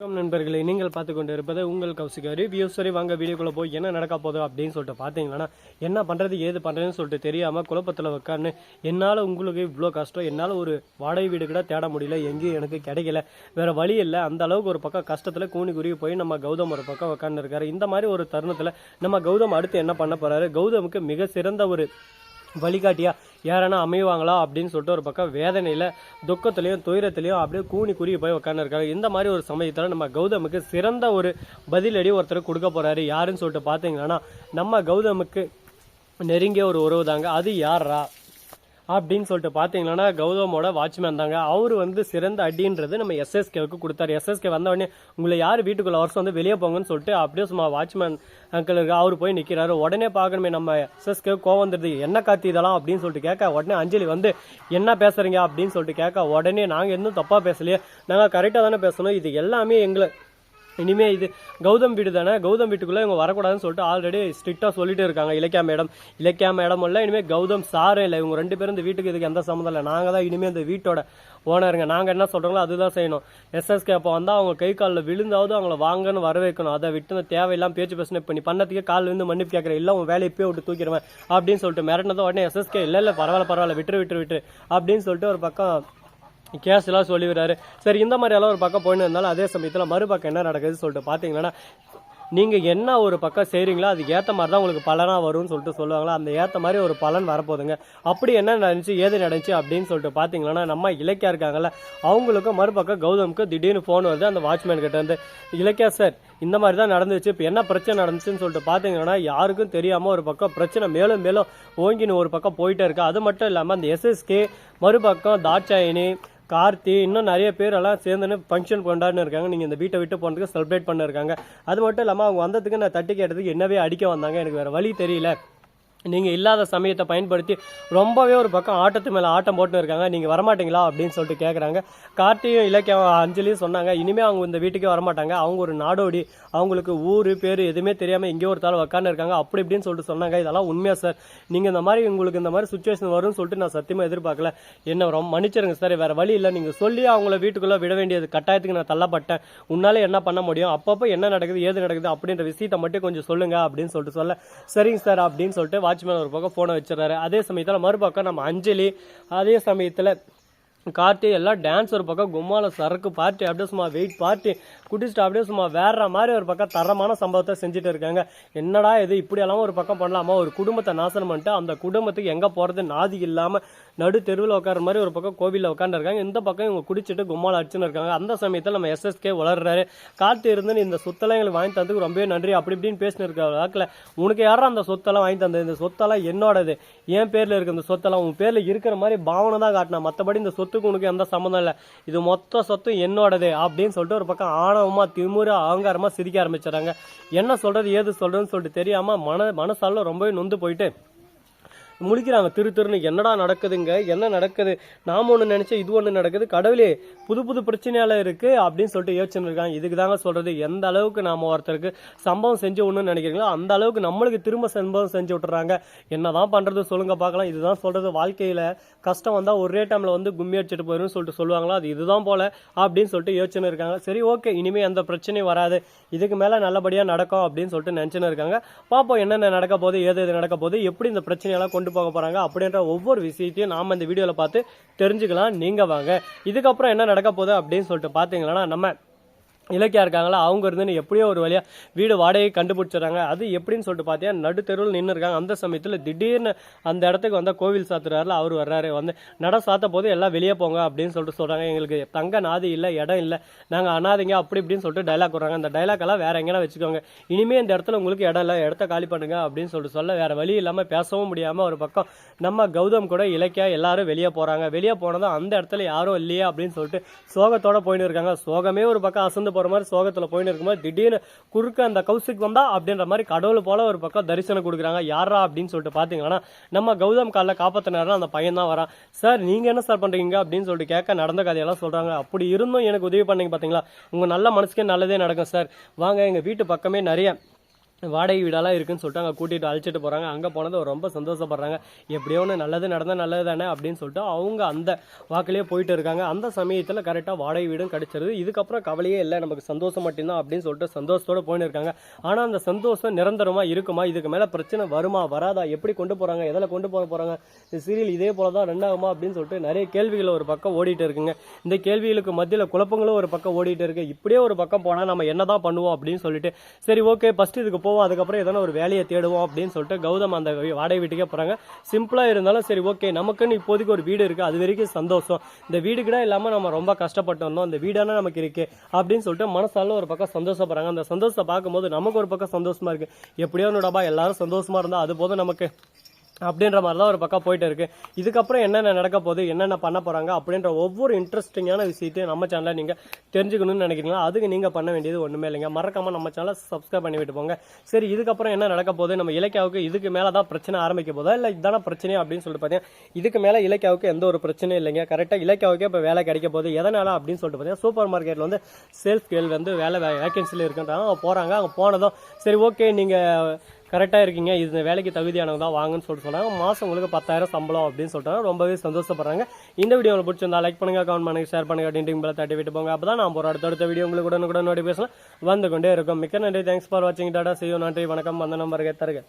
வணக்கம் நண்பர்களே. நீங்கள் பார்த்து கொண்டு இருப்பது உங்கள் கௌசிகா ரிவ்யூ சரி வாங்க வீடியோக்குள்ளே போய் என்ன நடக்க போதும் அப்படின்னு சொல்லிட்டு பார்த்தீங்கன்னா என்ன பண்ணுறது ஏது பண்ணுறதுன்னு சொல்லிட்டு தெரியாமல் குழப்பத்தில் உட்காந்து என்னால் உங்களுக்கு இவ்வளோ கஷ்டம் என்னால் ஒரு வாடகை வீடு கூட தேட முடியல எங்கேயும் எனக்கு கிடைக்கல வேறு வழி இல்லை. அந்த அளவுக்கு ஒரு பக்கம் கஷ்டத்தில் கூனி குருவி போய் நம்ம கௌதம் ஒரு பக்கம் உட்காந்துருக்காரு இந்த மாதிரி ஒரு தருணத்தில் நம்ம கௌதம் அடுத்து என்ன பண்ண போகிறாரு கௌதமுக்கு மிக சிறந்த ஒரு வழிகாட்டியா? யாரானா அமைவாங்களா? அப்படின்னு சொல்லிட்டு ஒரு பக்கம் வேதனையில் துக்கத்துலையும் துயரத்துலையும் அப்படியே கூனி குறுகி போய் உட்காந்துருக்காரு இந்த மாதிரி ஒரு சமயத்தில் நம்ம கௌதமுக்கு சிறந்த ஒரு பதிலடி ஒருத்தர் கொடுக்க போகிறாரு யாருன்னு சொல்லிட்டு பார்த்தீங்கன்னா நம்ம கௌதமுக்கு நெருங்கிய ஒரு உறவு தாங்க அது யாரா அப்படின்னு சொல்லிட்டு பார்த்தீங்கன்னா கௌதமோட வாட்ச்மேன் தாங்க. அவர் வந்து சிறந்த அடின்றது நம்ம எஸ்எஸ்கேவுக்கு கொடுத்தாரு. எஸ்எஸ்கே வந்த உடனே உங்களை யார் வீட்டுக்குள்ள வருஷம் வந்து வெளியே போங்கன்னு சொல்லிட்டு அப்படியே சும்மா வாட்ச்மேன் அங்கிள் இருக்கு அவர் போய் நிற்கிறாரு உடனே பார்க்கணுமே நம்ம எஸ்எஸ்கே கோவம் வந்துடுது. என்ன காத்தி இதெல்லாம் அப்படின்னு சொல்லிட்டு கேட்க உடனே அஞ்சலி வந்து என்ன பேசுறீங்க? அப்படின்னு சொல்லிட்டு கேட்க உடனே நாங்கள் எதுவும் தப்பாக பேசலையே. நாங்கள் கரெக்டாக தானே பேசணும். இது எல்லாமே எங்களை இனிமேல் இது கௌதம் வீடு தானே? கௌதம் வீட்டுக்குள்ளே இவங்க வரக்கூடாதுன்னு சொல்லிட்டு ஆல்ரெடி ஸ்ட்ரிக்டாக சொல்லிட்டு இருக்காங்க. இலக்கியா மேடம். இலக்கியா மேடம் இல்லை இனிமேல் கௌதம் சாரும் இல்லை. இவங்க ரெண்டு பேரும் இந்த வீட்டுக்கு இதுக்கு எந்த சம்மந்தம் இல்லை. நாங்கள் தான் இனிமேல் இந்த வீட்டோட ஓனருங்க நாங்கள் என்ன சொல்கிறோங்களோ அதுதான் செய்யணும். எஸ்எஸ்கே அப்போ வந்தால் அவங்க கை காலில் விழுந்தாவது அவங்கள வாங்கன்னு வர வைக்கணும் அதை விட்டு இந்த தேவையெல்லாம் பேச்சு பிரச்சனை இப்போ நீ பண்ணதுக்கே காலில் இருந்து மன்னிப்பு கேட்குற. இல்லை உன் வேலையை போய் விட்டு தூக்கிடுவேன் அப்படின்னு சொல்லிட்டு மிரட்டினதும் உடனே எஸ்எஸ்கே இல்லை இல்லை பரவாயில்ல பரவாயில்ல விட்டுரு விட்டுரு விட்டுரு அப்படின்னு சொல்லிட்டு ஒரு பக்கம் கேஸ்லாம் எல்லாம் சரி இந்த மாதிரி எல்லாம் ஒரு பக்கம் போயின்னு இருந்தாலும் அதே சமயத்தில் மறுபக்கம் என்ன நடக்குதுன்னு சொல்லிட்டு பார்த்தீங்கன்னா நீங்கள் என்ன ஒரு பக்கம் செய்கிறீங்களோ அதுக்கு ஏற்ற மாதிரி தான் உங்களுக்கு பலனாக வரும்னு சொல்லிட்டு சொல்லுவாங்களா? அந்த ஏற்ற மாதிரி ஒரு பலன் வரப்போகுதுங்க. அப்படி என்ன நடந்துச்சு ஏது நடந்துச்சு அப்படின்னு சொல்லிட்டு பார்த்தீங்கன்னா நம்ம இலக்கியா இருக்காங்கல்ல அவங்களுக்கும் மறுபக்கம் கௌதமுக்கு திடீர்னு ஃபோன் வருது அந்த வாட்ச்மேன் கிட்ட இருந்து இலக்கியா சார் இந்த மாதிரி தான் நடந்துச்சு இப்போ என்ன பிரச்சனை நடந்துச்சுன்னு சொல்லிட்டு பார்த்தீங்கன்னா யாருக்கும் தெரியாமல் ஒரு பக்கம் பிரச்சனை மேலும் மேலும் ஓங்கின்னு ஒரு பக்கம் போயிட்டே இருக்கு. அது மட்டும் இல்லாமல் அந்த எஸ்எஸ்கே மறுபக்கம் தாட்சாயினி கார்த்தி இன்னும் நிறைய பேர் எல்லாம் சேர்ந்துன்னு ஃபங்க்ஷன் கொண்டாடினு இருக்காங்க. நீங்கள் இந்த வீட்டை விட்டு போனதுக்கு செலிப்ரேட் பண்ணிருக்காங்க. அது மட்டும் இல்லாமல் அவங்க வந்ததுக்கு நான் தட்டி கேட்டதுக்கு என்னவே அடிக்க வந்தாங்க. எனக்கு வேறு வழி தெரியல. நீங்கள் இல்லாத சமயத்தை பயன்படுத்தி ரொம்பவே ஒரு பக்கம் ஆட்டத்து மேலே ஆட்டம் போட்டுன்னு இருக்காங்க. நீங்கள் வரமாட்டீங்களா அப்படின்னு சொல்லிட்டு கேட்குறாங்க கார்த்தியும் இலக்கியம் அஞ்சலியும் சொன்னாங்க. இனிமேல் அவங்க இந்த வீட்டுக்கே வரமாட்டாங்க. அவங்க ஒரு நாடோடி. அவங்களுக்கு ஊர் பேர் எதுவுமே தெரியாமல் எங்கேயோ ஒரு தாள் உக்காந்து இருக்காங்க. அப்படி இப்படின்னு சொல்லிட்டு சொன்னாங்க. இதெல்லாம் உண்மையா சார் நீங்கள் இந்த மாதிரி உங்களுக்கு இந்த மாதிரி சுச்சுவேஷன் வரும்னு சொல்லிட்டு நான் சத்தியமாக எதிர்பார்க்கல. என்ன ரொம்ப மன்னிச்சிருங்க சார் வேறு வழி இல்லை. நீங்கள் சொல்லி அவங்கள வீட்டுக்குள்ளே விட வேண்டியது கட்டாயத்துக்கு நான் தள்ளப்பட்டேன். உன்னால் என்ன பண்ண முடியும்? அப்பப்போ என்ன நடக்குது ஏது நடக்குது அப்படின்ற விஷயத்தை மட்டும் கொஞ்சம் சொல்லுங்கள் அப்படின்னு சொல்லிட்டு சொல்ல. சரிங்க சார் அப்படின்னு சொல்லிட்டு வாட்ச்மேன் ஒரு பக்கம் ஃபோனை வச்சிடறாரு. அதே சமயத்தில் மறுபக்கம் நம்ம அஞ்சலி அதே சமயத்தில் கார்த்தி எல்லாம் டான்ஸ் ஒரு பக்கம் கும்மால சரக்கு பார்ட்டி அப்படியே சும்மா வெயிட் பார்ட்டி குடிச்சிட்டு அப்படியே சும்மா வேற மாதிரி ஒரு பக்கம் தரமான சம்பவத்தை செஞ்சுட்டு இருக்காங்க. என்னடா இது இப்படியெல்லாம் ஒரு பக்கம் பண்ணலாமா? ஒரு குடும்பத்தை நாசனம் பண்ணிட்டு அந்த குடும்பத்துக்கு எங்கே போகிறது நாதி இல்லாமல் நடு தெருவில் உட்கார மாதிரி ஒரு பக்கம் கோவிலில் உட்காந்துருக்காங்க இந்த பக்கம் இவங்க குடிச்சிட்டு கும்மால அடிச்சுன்னு இருக்காங்க. அந்த சமயத்தில் நம்ம எஸ்எஸ்கே வளர்றாரு. கார்த்தி இருந்து இந்த சொத்தெல்லாம் எங்களுக்கு வாங்கி தந்ததுக்கு ரொம்பவே நன்றி. அப்படி இப்படின்னு பேசினு இருக்க வாக்கில் உனக்கு யாரும் அந்த சொத்தெல்லாம் வாங்கி தந்தது? இந்த சொத்தெல்லாம் என்னோடது. என் பேரில் இருக்க இந்த சொத்தெல்லாம் உன் பேரில் இருக்கிற மாதிரி பாவனை தான் காட்டினா. மற்றபடி இந்த சொத்து சொத்துக்கு உனக்கு எந்த சம்மந்தம் இல்லை. இது மொத்த சொத்தும் என்னோடது அப்படின்னு சொல்லிட்டு ஒரு பக்கம் ஆணவமாக திமுற அகங்காரமாக சிரிக்க ஆரம்பிச்சிடறாங்க. என்ன சொல்றது ஏது சொல்றதுன்னு சொல்லிட்டு தெரியாம மன மனசால ரொம்பவே நொந்து போயிட்டு முழிக்கிறாங்க. திரு திருன்னு என்னடா நடக்குதுங்க? என்ன நடக்குது? நாம ஒன்று நினச்சா இது ஒன்று நடக்குது. கடவுளே புது புது பிரச்சனையால் இருக்குது அப்படின்னு சொல்லிட்டு யோசிச்சுன்னு இருக்காங்க. இதுக்கு தாங்க சொல்கிறது எந்த அளவுக்கு நாம் ஒருத்தருக்கு சம்பவம் செஞ்சு ஒன்றுன்னு நினைக்கிறீங்களோ அந்த அளவுக்கு நம்மளுக்கு திரும்ப சம்பவம் செஞ்சு விட்டுறாங்க. என்னதான் பண்ணுறது சொல்லுங்க பார்க்கலாம். இதுதான் சொல்கிறது வாழ்க்கையில் கஷ்டம் வந்தால் ஒரே டைமில் வந்து கும்மி அடிச்சிட்டு போயிடும் சொல்லிட்டு சொல்லுவாங்களா? அது இதுதான் போல அப்படின்னு சொல்லிட்டு யோசிச்சுன்னு இருக்காங்க. சரி ஓகே. இனிமேல் எந்த பிரச்சனையும் வராது. இதுக்கு மேலே நல்லபடியாக நடக்கும் அப்படின்னு சொல்லிட்டு நினச்சின்னு இருக்காங்க. பார்ப்போம் என்னென்ன நடக்க போகுது ஏது எது நடக்க போகுது எப்படி இந்த பிரச்சனையெல்லாம் கொண்டு போக போறாங்க அப்படின்ற ஒவ்வொரு விஷயத்தையும் நாம இந்த வீடியோவில் பார்த்து தெரிஞ்சுக்கலாம். நீங்க வாங்க. இதுக்கப்புறம் என்ன நடக்க போகுது அப்படின்னு சொல்லிட்டு பார்த்தீங்களா நம்ம இலக்கியா இருக்காங்களா? அவங்க இருந்து எப்படியோ ஒரு வழியாக வீடு வாடகை கண்டுபிடிச்சிடுறாங்க. அது எப்படின்னு சொல்லிட்டு பார்த்தீங்கன்னா நடு தெருவில் நின்று இருக்காங்க. அந்த சமயத்தில் திடீர்னு அந்த இடத்துக்கு வந்தால் கோவில் சாத்துறாருல அவர் வர்றாரு. வந்து நட சாத்த போது எல்லாம் வெளியே போங்க அப்படின்னு சொல்லிட்டு சொல்கிறாங்க எங்களுக்கு தங்க நாதி இல்லை இடம் இல்லை. நாங்கள் அனாதிங்க அப்படி இப்படின்னு சொல்லிட்டு டைலாக் வர்றாங்க அந்த டைலாக் எல்லாம் வேற எங்கேனா வச்சுக்கோங்க. இனிமேல் இந்த இடத்துல உங்களுக்கு இடம் இல்லை இடத்த காலி பண்ணுங்க அப்படின்னு சொல்லிட்டு சொல்ல வேற வழி இல்லாமல் பேசவும் முடியாமல் ஒரு பக்கம் நம்ம கௌதம் கூட இலக்கியா எல்லாரும் வெளியே போகிறாங்க வெளியே போனதும் அந்த இடத்துல யாரும் இல்லையே அப்படின்னு சொல்லிட்டு சோகத்தோட போயின்னு இருக்காங்க. சோகமே ஒரு பக்கம் அசந்து போகிற மாதிரி சோகத்தில் போயின்னு இருக்கும்போது திடீர்னு குறுக்க அந்த கௌசிக் வந்தா அப்படின்ற மாதிரி கடவுள் போல ஒரு பக்கம் தரிசனம் கொடுக்குறாங்க. யாரா அப்படின்னு சொல்லிட்டு பார்த்தீங்கன்னா நம்ம கௌதம் காலில் காப்பாத்தினாரு அந்த பையன் தான் வரான். சார் நீங்கள் என்ன சார் பண்ணுறீங்க அப்படின்னு சொல்லிட்டு கேட்க நடந்த கதையெல்லாம் சொல்கிறாங்க அப்படி இருந்தும் எனக்கு உதவி பண்ணீங்க பார்த்தீங்களா உங்கள் நல்ல மனசுக்கே நல்லதே நடக்கும் சார். வாங்க எங்கள் வீட்டு பக்கமே நிறைய வாடகை வீடெல்லாம் இருக்குன்னு சொல்லிட்டு அங்கே கூட்டிகிட்டு அழைச்சிட்டு போகிறாங்க அங்கே போனது ரொம்ப சந்தோஷப்படுறாங்க. எப்படியோ ஒன்று நல்லது நடந்தால் நல்லது தானே அப்படின்னு சொல்லிட்டு அவங்க அந்த வாக்கிலேயே போயிட்டு இருக்காங்க. அந்த சமயத்தில் கரெக்டாக வாடகை வீடும் கிடச்சிருது. இதுக்கப்புறம் கவலையே இல்லை. நமக்கு சந்தோஷம் மட்டும்தான் அப்படின்னு சொல்லிட்டு சந்தோஷத்தோடு போயின்னு இருக்காங்க. ஆனால் அந்த சந்தோஷம் நிரந்தரமாக இருக்குமா? இதுக்கு மேலே பிரச்சனை வருமா? வராதா? எப்படி கொண்டு போகிறாங்க எதில் கொண்டு போக போகிறாங்க இந்த சீரியல் இதே போல தான் ரன் ஆகுமா அப்படின்னு சொல்லிட்டு நிறைய கேள்விகளை ஒரு பக்கம் ஓடிட்டு இருக்குங்க. இந்த கேள்விகளுக்கு மத்தியில் குழப்பங்களும் ஒரு பக்கம் ஓடிட்டு இருக்கு. இப்படியே ஒரு பக்கம் போனால் நம்ம என்ன தான் பண்ணுவோம் அப்படின்னு சொல்லிட்டு சரி ஓகே ஃபஸ்ட்டு இதுக்கு போவோம் அதுக்கப்புறம் எதனா ஒரு வேலையை தேடுவோம் அப்படின்னு சொல்லிட்டு கௌதம் அந்த வீ- வாடகை வீட்டுக்கே போகிறாங்க சிம்பிளாக இருந்தாலும் சரி ஓகே நமக்குன்னு இப்போதைக்கு ஒரு வீடு இருக்குது அது வரைக்கும் சந்தோஷம். இந்த வீடு கூட இல்லாமல் நம்ம ரொம்ப கஷ்டப்பட்டு வந்தோம். அந்த வீடான நமக்கு இருக்கு அப்படின்னு சொல்லிட்டு மனசால ஒரு பக்கம் சந்தோஷப்படுறாங்க. அந்த சந்தோஷத்தை பார்க்கும்போது நமக்கு ஒரு பக்கம் சந்தோஷமா இருக்கு. எப்படியோ ஒன்றுடாபா எல்லாரும் சந்தோஷமா இருந்தால் அது போதும் நமக்கு. அப்படின்ற மாதிரி தான் ஒரு பக்கம் போயிட்டு இருக்கு. இதுக்கப்புறம் என்னென்ன நடக்க போகுது என்னென்ன பண்ண போகிறாங்க அப்படின்ற ஒவ்வொரு இன்ட்ரெஸ்டிங்கான விஷயத்தையும் நம்ம சேனலை நீங்கள் தெரிஞ்சுக்கணும்னு நினைக்கிறீங்களா? அதுக்கு நீங்கள் பண்ண வேண்டியது ஒன்றுமே இல்லைங்க. மறக்காமல் நம்ம சேனலை சப்ஸ்கிரைப் பண்ணிவிட்டு போங்க. சரி இதுக்கப்புறம் என்ன நடக்க போகுது? நம்ம இலக்கியாவுக்கு இதுக்கு மேலே தான் பிரச்சனை ஆரம்பிக்க போதா? இல்லை இதுதான பிரச்சனையே அப்படின்னு சொல்லிட்டு பார்த்தீங்கன்னா இதுக்கு மேலே இலக்கியாவுக்கு எந்த ஒரு பிரச்சனையும் இல்லைங்க. கரெக்டாக இலக்கியாவுக்கு இப்போ வேலை கிடைக்க போகுது. எதனால் அப்படின்னு சொல்லிட்டு பார்த்தீங்கன்னா சூப்பர் மார்க்கெட்டில் வந்து சேல்ஸ் கேள் வந்து வேலை வேக்கன்சியில் இருக்குன்றாங்க. அவங்க போகிறாங்க அங்கே போனதும் சரி ஓகே நீங்கள் கரெக்டாக இருக்கீங்க. இது வேலைக்கு தகுதியானவங்க தான் வாங்கன்னு சொல்லிட்டு சொன்னாங்க. மாதம் உங்களுக்கு பத்தாயிரம் சம்பளம் அப்படின்னு சொல்லிட்டாங்க. ரொம்பவே சந்தோஷப்படுறாங்க. இந்த வீடியோ உங்களுக்கு பிடிச்சிருந்தா லைக் பண்ணுங்க கமெண்ட் பண்ணுங்க ஷேர் பண்ணுங்க டிண்டிங் பெல் தட்டி விட்டு போங்க. அப்போ தான் நான் ஒரு அடுத்தடுத்த வீடியோ உங்களுக்கு உடனுக்குடன் நோட்டிஃபிகேஷன் வந்து கொண்டே இருக்கும். மிக்க நன்றி. தேங்க்ஸ் ஃபார் வாட்சிங் டாடா செய்யும் நன்றி. வணக்கம். அந்த நம்பருக்கு தருக